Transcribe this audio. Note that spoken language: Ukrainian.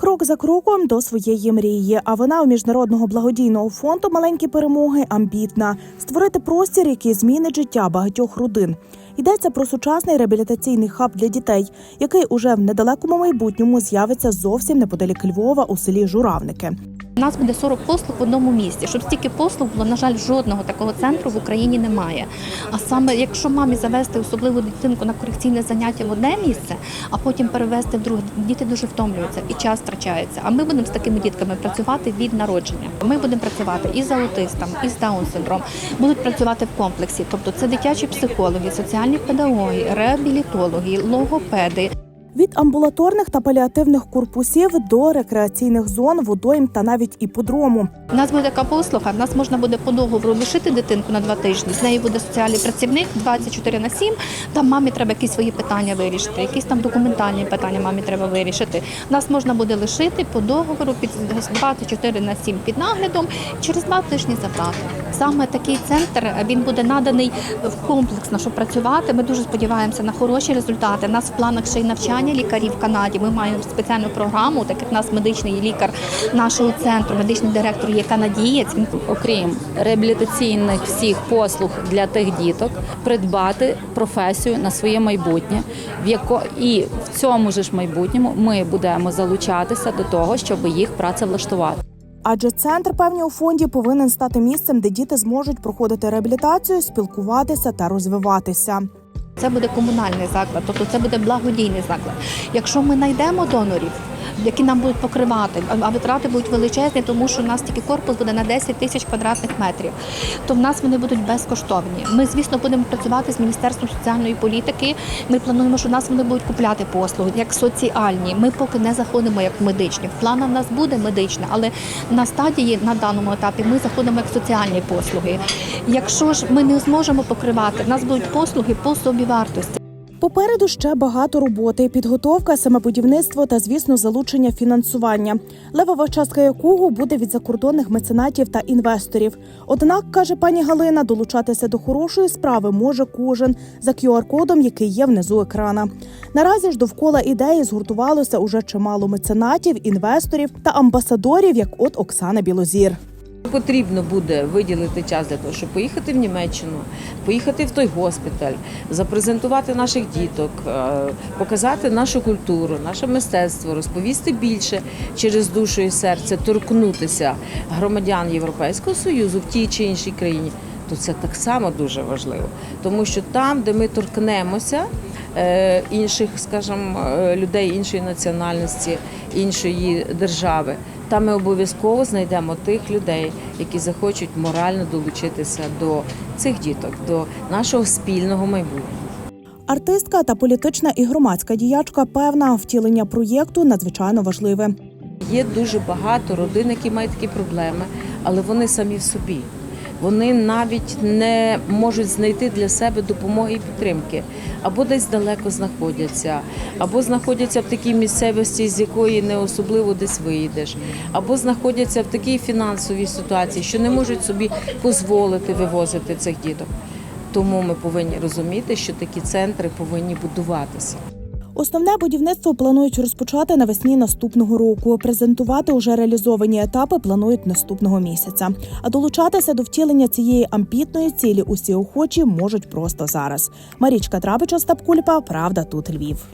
Крок за кроком до своєї мрії. А вона у міжнародного благодійного фонду Маленькі перемоги амбітна створити простір, який змінить життя багатьох родин. Йдеться про сучасний реабілітаційний хаб для дітей, який уже в недалекому майбутньому з'явиться зовсім неподалік Львова у селі Журавники. У нас буде 40 послуг в одному місці. Щоб стільки послуг було, на жаль, жодного такого центру в Україні немає. А саме, якщо мамі завести особливу дитинку на корекційне заняття в одне місце, а потім перевести в друге, діти дуже втомлюються і час втрачається. А ми будемо з такими дітками працювати від народження. Ми будемо працювати і з аутистом, і з даун синдром. Будуть працювати в комплексі. Тобто це дитячі психологи, соціальні педагоги, реабілітологи, логопеди. Від амбулаторних та паліативних корпусів до рекреаційних зон, водойм та навіть іподрому. У нас буде така послуга. Нас можна буде по договору лишити дитинку на два тижні. З нею буде соціальний працівник 24 на 7. Там мамі треба якісь свої питання вирішити, якісь там документальні питання мамі треба вирішити. Нас можна буде лишити по договору під 24 на 7 під наглядом. Через два тижні забрати. Саме такий центр він буде наданий в комплексно, щоб працювати. Ми дуже сподіваємося на хороші результати. У нас в планах ще й навчання лікарів в Канаді. Ми маємо спеціальну програму, так як в нас медичний лікар нашого центру, медичний директор є канадієць. Він окрім реабілітаційних всіх послуг для тих діток, придбати професію на своє майбутнє, в яко і в цьому ж майбутньому ми будемо залучатися до того, щоб їх працевлаштувати. Адже центр певні у фонді повинен стати місцем, де діти зможуть проходити реабілітацію, спілкуватися та розвиватися. Це буде комунальний заклад, тобто це буде благодійний заклад. Якщо ми знайдемо донорів, які нам будуть покривати, а- витрати будуть величезні, тому що у нас тільки корпус буде на 10 тисяч квадратних метрів, то в нас вони будуть безкоштовні. Ми, звісно, будемо працювати з Міністерством соціальної політики. Ми плануємо, що в нас вони будуть купляти послуги як соціальні. Ми поки не заходимо як медичні. В планах в нас буде медичне, але на стадії на даному етапі ми заходимо як соціальні послуги. Якщо ж ми не зможемо покривати, в нас будуть послуги по собівартості. Попереду ще багато роботи: підготовка, саме будівництво та, звісно, залучення фінансування, левова частка якого буде від закордонних меценатів та інвесторів. Однак, каже пані Галина, долучатися до хорошої справи може кожен за QR-кодом, який є внизу екрана. Наразі ж довкола ідеї згуртувалося уже чимало меценатів, інвесторів та амбасадорів, як от Оксана Білозір. Потрібно буде виділити час для того, щоб поїхати в Німеччину, поїхати в той госпіталь, запрезентувати наших діток, е, показати нашу культуру, наше мистецтво, розповісти більше через душу і серце, торкнутися громадян Європейського союзу в тій чи іншій країні. То це так само дуже важливо, тому що там, де ми торкнемося е, інших, скажімо, е, людей іншої національності, іншої держави, там ми обов'язково знайдемо тих людей, які захочуть морально долучитися до цих діток, до нашого спільного майбутнього. Артистка та політична і громадська діячка певна втілення проєкту надзвичайно важливе. Є дуже багато родин, які мають такі проблеми, але вони самі в собі. Вони навіть не можуть знайти для себе допомоги і підтримки, або десь далеко знаходяться, або знаходяться в такій місцевості, з якої не особливо десь виїдеш, або знаходяться в такій фінансовій ситуації, що не можуть собі дозволити вивозити цих діток. Тому ми повинні розуміти, що такі центри повинні будуватися. Основне будівництво планують розпочати навесні наступного року. Презентувати уже реалізовані етапи планують наступного місяця. А долучатися до втілення цієї амбітної цілі усі охочі можуть просто зараз. Марічка Трабич, Остап Кульпа, Правда, тут Львів.